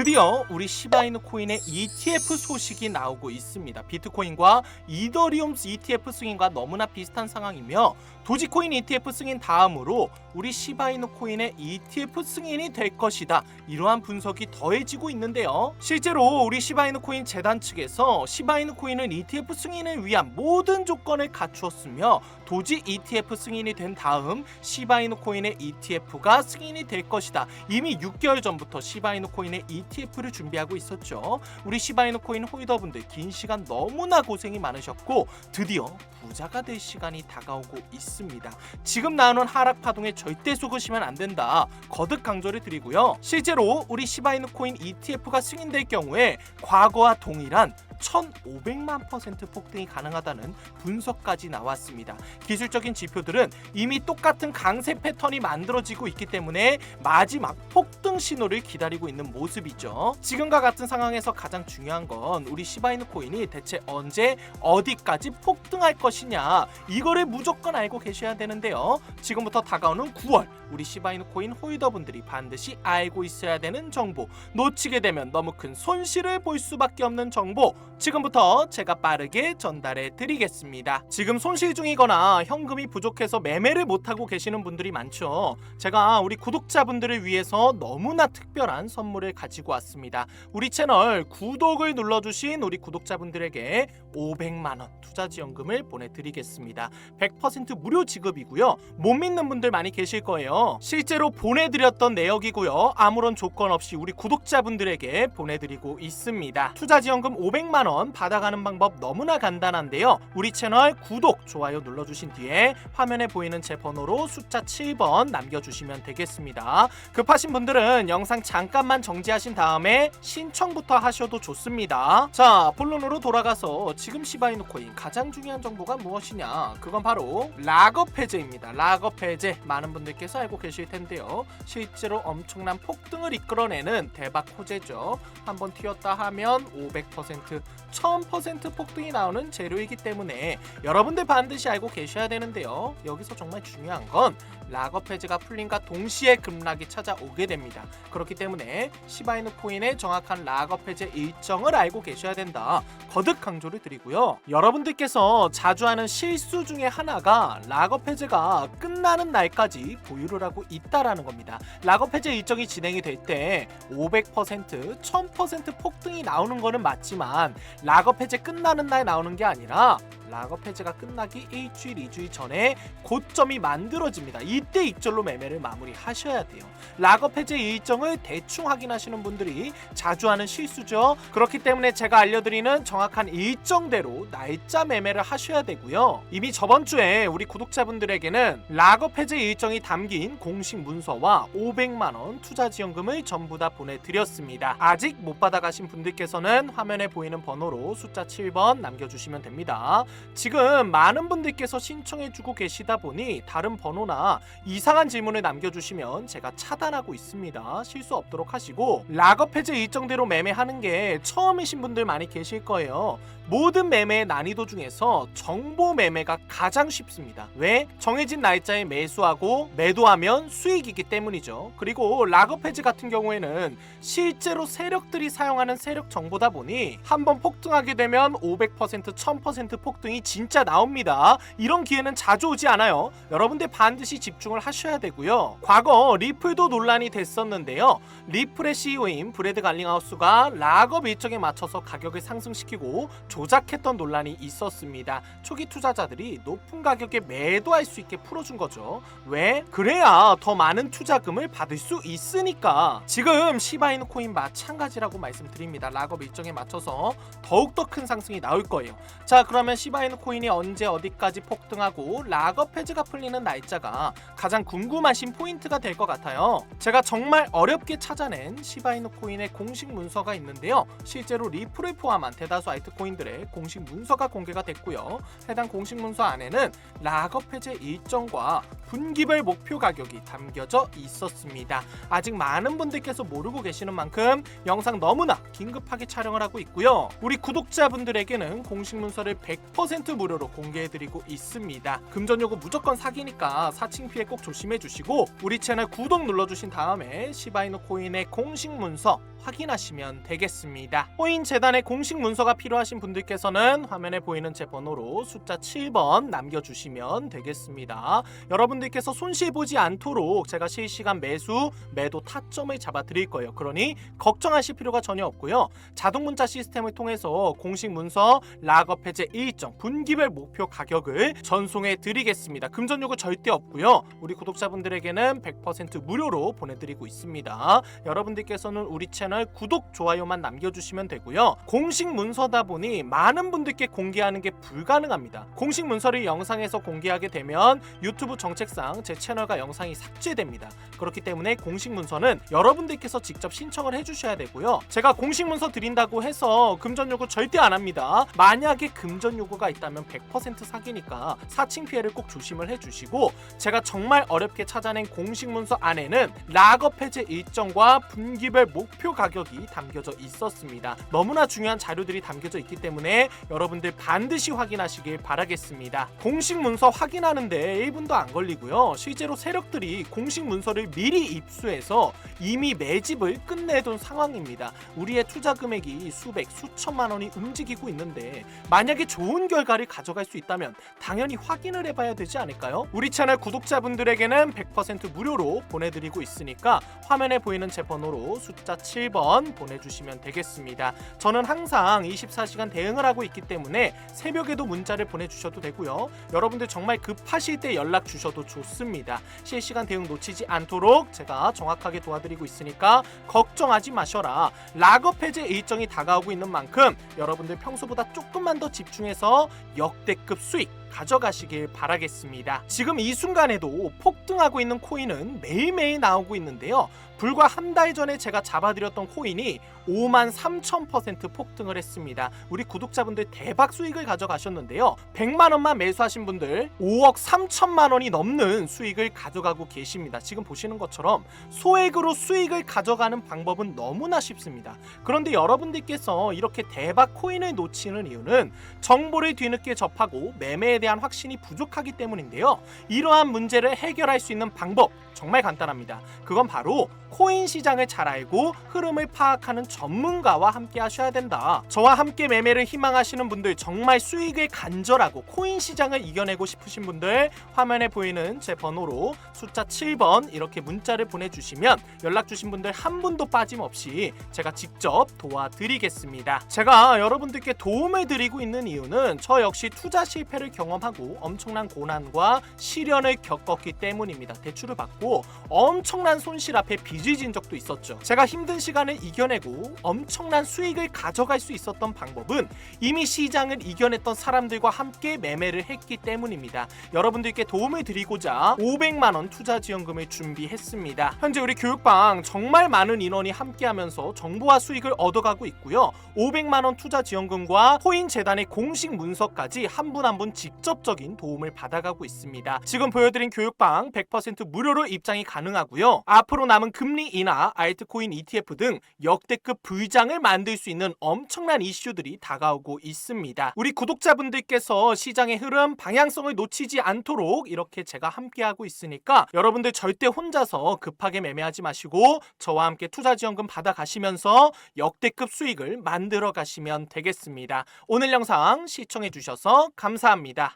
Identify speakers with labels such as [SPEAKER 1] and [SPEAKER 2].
[SPEAKER 1] 드디어 우리 시바이누 코인의 ETF 소식이 나오고 있습니다. 비트코인과 이더리움 ETF 승인과 너무나 비슷한 상황이며 도지코인 ETF 승인 다음으로 우리 시바이누 코인의 ETF 승인이 될 것이다. 이러한 분석이 더해지고 있는데요. 실제로 우리 시바이누 코인 재단 측에서 시바이누 코인은 ETF 승인을 위한 모든 조건을 갖추었으며 도지 ETF 승인이 된 다음 시바이누 코인의 ETF가 승인이 될 것이다. 이미 6개월 전부터 시바이누 코인의 ETF 를 준비하고 있었죠. 우리 시바이누 코인 홀더분들 긴 시간 너무나 고생이 많으셨고 드디어 부자가 될 시간이 다가오고 있습니다. 지금 나오는 하락 파동에 절대 속으시면 안 된다. 거듭 강조를 드리고요. 실제로 우리 시바이누 코인 ETF가 승인될 경우에 과거와 동일한 1,500만 퍼센트 폭등이 가능하다는 분석까지 나왔습니다. 기술적인 지표들은 이미 똑같은 강세 패턴이 만들어지고 있기 때문에 마지막 폭등 신호를 기다리고 있는 모습이죠. 지금과 같은 상황에서 가장 중요한 건 우리 시바이누 코인이 대체 언제 어디까지 폭등할 것이냐 이거를 무조건 알고 계셔야 되는데요. 지금부터 다가오는 9월 우리 시바이누 코인 홀더분들이 반드시 알고 있어야 되는 정보 놓치게 되면 너무 큰 손실을 볼 수밖에 없는 정보 지금부터 제가 빠르게 전달해 드리겠습니다. 지금 손실 중이거나 현금이 부족해서 매매를 못하고 계시는 분들이 많죠. 제가 우리 구독자분들을 위해서 너무나 특별한 선물을 가지고 왔습니다. 우리 채널 구독을 눌러주신 우리 구독자분들에게 500만원 투자지원금을 보내드리겠습니다. 100% 무료 지급이고요. 못 믿는 분들 많이 계실 거예요. 실제로 보내드렸던 내역이고요. 아무런 조건 없이 우리 구독자분들에게 보내드리고 있습니다. 투자지원금 500만 원 받아가는 방법 너무나 간단한데요. 우리 채널 구독, 좋아요 눌러주신 뒤에 화면에 보이는 제 번호로 숫자 7번 남겨주시면 되겠습니다. 급하신 분들은 영상 잠깐만 정지하신 다음에 신청부터 하셔도 좋습니다. 자, 본론으로 돌아가서 지금 시바이누 코인 가장 중요한 정보가 무엇이냐? 그건 바로 락업 해제입니다. 락업 해제 많은 분들께서 알고 계실 텐데요. 실제로 엄청난 폭등을 이끌어내는 대박 호재죠. 한번 튀었다 하면 500% 1000% 폭등이 나오는 재료이기 때문에 여러분들 반드시 알고 계셔야 되는데요. 여기서 정말 중요한 건 락업 해제가 풀림과 동시에 급락이 찾아오게 됩니다. 그렇기 때문에 시바이누 코인의 정확한 락업 해제 일정을 알고 계셔야 된다. 거듭 강조를 드리고요. 여러분들께서 자주 하는 실수 중에 하나가 락업 해제가 끝나는 날까지 보유를 하고 있다라는 겁니다. 락업 해제 일정이 진행이 될 때 500%, 1000% 폭등이 나오는 거는 맞지만 락업 해제 끝나는 날 나오는 게 아니라 락업 해제가 끝나기 일주일, 이주일 전에 고점이 만들어집니다. 이때 익절로 매매를 마무리하셔야 돼요. 락업 해제 일정을 대충 확인하시는 분들이 자주 하는 실수죠. 그렇기 때문에 제가 알려드리는 정확한 일정대로 날짜 매매를 하셔야 되고요. 이미 저번 주에 우리 구독자분들에게는 락업 해제 일정이 담긴 공식 문서와 500만 원 투자 지원금을 전부 다 보내드렸습니다. 아직 못 받아가신 분들께서는 화면에 보이는 번호로 숫자 7번 남겨주시면 됩니다. 지금 많은 분들께서 신청해주고 계시다 보니 다른 번호나 이상한 질문을 남겨주시면 제가 차단하고 있습니다. 실수 없도록 하시고 락업 해제 일정대로 매매하는 게 처음이신 분들 많이 계실 거예요. 모든 매매의 난이도 중에서 정보 매매가 가장 쉽습니다. 왜? 정해진 날짜에 매수하고 매도하면 수익이기 때문이죠. 그리고 락업 해지 같은 경우에는 실제로 세력들이 사용하는 세력 정보다 보니 한번 폭등하게 되면 500% 1000% 폭등 이 진짜 나옵니다. 이런 기회는 자주 오지 않아요. 여러분들 반드시 집중을 하셔야 되고요. 과거 리플도 논란이 됐었는데요. 리플의 CEO인 브래드 갈링하우스가 락업 일정에 맞춰서 가격을 상승시키고 조작했던 논란이 있었습니다. 초기 투자자들이 높은 가격에 매도할 수 있게 풀어준 거죠. 왜? 그래야 더 많은 투자금을 받을 수 있으니까. 지금 시바이누 코인 마찬가지라고 말씀드립니다. 락업 일정에 맞춰서 더욱더 큰 상승이 나올 거예요. 자, 그러면 시바 이누 코인이 언제 어디까지 폭등하고 락업 해지가 풀리는 날짜가 가장 궁금하신 포인트가 될 것 같아요. 제가 정말 어렵게 찾아낸 시바이누 코인의 공식 문서가 있는데요. 실제로 리플을 포함한 대다수 알트코인들의 공식 문서가 공개가 됐고요. 해당 공식 문서 안에는 락업 해제 일정과 분기별 목표 가격이 담겨져 있었습니다. 아직 많은 분들께서 모르고 계시는 만큼 영상 너무나 긴급하게 촬영을 하고 있고요. 우리 구독자분들에게는 공식 문서를 100% 100% 무료로 공개해드리고 있습니다. 금전 요구 무조건 사기니까 사칭 피해 꼭 조심해 주시고 우리 채널 구독 눌러주신 다음에 시바이노 코인의 공식 문서 확인하시면 되겠습니다. 코인 재단의 공식 문서가 필요하신 분들께서는 화면에 보이는 제 번호로 숫자 7번 남겨주시면 되겠습니다. 여러분들께서 손실 보지 않도록 제가 실시간 매수, 매도 타점을 잡아 드릴 거예요. 그러니 걱정하실 필요가 전혀 없고요. 자동 문자 시스템을 통해서 공식 문서 락업 해제 일정 분기별 목표 가격을 전송해 드리겠습니다. 금전 요구 절대 없고요. 우리 구독자분들에게는 100% 무료로 보내드리고 있습니다. 여러분들께서는 우리 채널 구독, 좋아요만 남겨주시면 되고요. 공식 문서다 보니 많은 분들께 공개하는 게 불가능합니다. 공식 문서를 영상에서 공개하게 되면 유튜브 정책상 제 채널과 영상이 삭제됩니다. 그렇기 때문에 공식 문서는 여러분들께서 직접 신청을 해주셔야 되고요. 제가 공식 문서 드린다고 해서 금전 요구 절대 안 합니다. 만약에 금전 요구 가 있다면 100% 사기니까 사칭 피해를 꼭 조심을 해주시고 제가 정말 어렵게 찾아낸 공식 문서 안에는 락업 해제 일정과 분기별 목표 가격이 담겨져 있었습니다. 너무나 중요한 자료들이 담겨져 있기 때문에 여러분들 반드시 확인하시길 바라겠습니다. 공식 문서 확인하는데 1분도 안 걸리고요. 실제로 세력들이 공식 문서를 미리 입수해서 이미 매집을 끝내둔 상황입니다. 우리의 투자 금액이 수백, 수천만 원이 움직이고 있는데 만약에 좋은 결과를 가져갈 수 있다면 당연히 확인을 해봐야 되지 않을까요? 우리 채널 구독자분들에게는 100% 무료로 보내드리고 있으니까 화면에 보이는 제 번호로 숫자 7번 보내주시면 되겠습니다. 저는 항상 24시간 대응을 하고 있기 때문에 새벽에도 문자를 보내주셔도 되고요. 여러분들 정말 급하실 때 연락 주셔도 좋습니다. 실시간 대응 놓치지 않도록 제가 정확하게 도와드리고 있으니까 걱정하지 마셔라. 락업 해제 일정이 다가오고 있는 만큼 여러분들 평소보다 조금만 더 집중해서 역대급 수익 가져가시길 바라겠습니다. 지금 이 순간에도 폭등하고 있는 코인은 매일매일 나오고 있는데요. 불과 한 달 전에 제가 잡아드렸던 코인이 5만 3천 퍼센트 폭등을 했습니다. 우리 구독자분들 대박 수익을 가져가셨는데요. 100만 원만 매수하신 분들 5억 3천만 원이 넘는 수익을 가져가고 계십니다. 지금 보시는 것처럼 소액으로 수익을 가져가는 방법은 너무나 쉽습니다. 그런데 여러분들께서 이렇게 대박 코인을 놓치는 이유는 정보를 뒤늦게 접하고 매매에 대한 확신이 부족하기 때문인데요. 이러한 문제를 해결할 수 있는 방법 정말 간단합니다. 그건 바로 코인 시장을 잘 알고 흐름을 파악하는 전문가와 함께 하셔야 된다. 저와 함께 매매를 희망하시는 분들 정말 수익을 간절하고 코인 시장을 이겨내고 싶으신 분들 화면에 보이는 제 번호로 숫자 7번 이렇게 문자를 보내주시면 연락 주신 분들 한 분도 빠짐없이 제가 직접 도와드리겠습니다. 제가 여러분들께 도움을 드리고 있는 이유는 저 역시 투자 실패를 경험 하고 엄청난 고난과 시련을 겪었기 때문입니다. 대출을 받고 엄청난 손실 앞에 빚을 진 적도 있었죠. 제가 힘든 시간을 이겨내고 엄청난 수익을 가져갈 수 있었던 방법은 이미 시장을 이겨냈던 사람들과 함께 매매를 했기 때문입니다. 여러분들께 도움을 드리고자 500만 원 투자 지원금을 준비했습니다. 현재 우리 교육방 정말 많은 인원이 함께하면서 정보와 수익을 얻어가고 있고요. 500만 원 투자 지원금과 코인 재단의 공식 문서까지 한 분 한분 직접적인 도움을 받아가고 있습니다. 지금 보여드린 교육방 100% 무료로 입장이 가능하고요. 앞으로 남은 금리 인하, 알트코인 ETF 등 역대급 불장을 만들 수 있는 엄청난 이슈들이 다가오고 있습니다. 우리 구독자분들께서 시장의 흐름, 방향성을 놓치지 않도록 이렇게 제가 함께하고 있으니까 여러분들 절대 혼자서 급하게 매매하지 마시고 저와 함께 투자 지원금 받아 가시면서 역대급 수익을 만들어 가시면 되겠습니다. 오늘 영상 시청해 주셔서 감사합니다.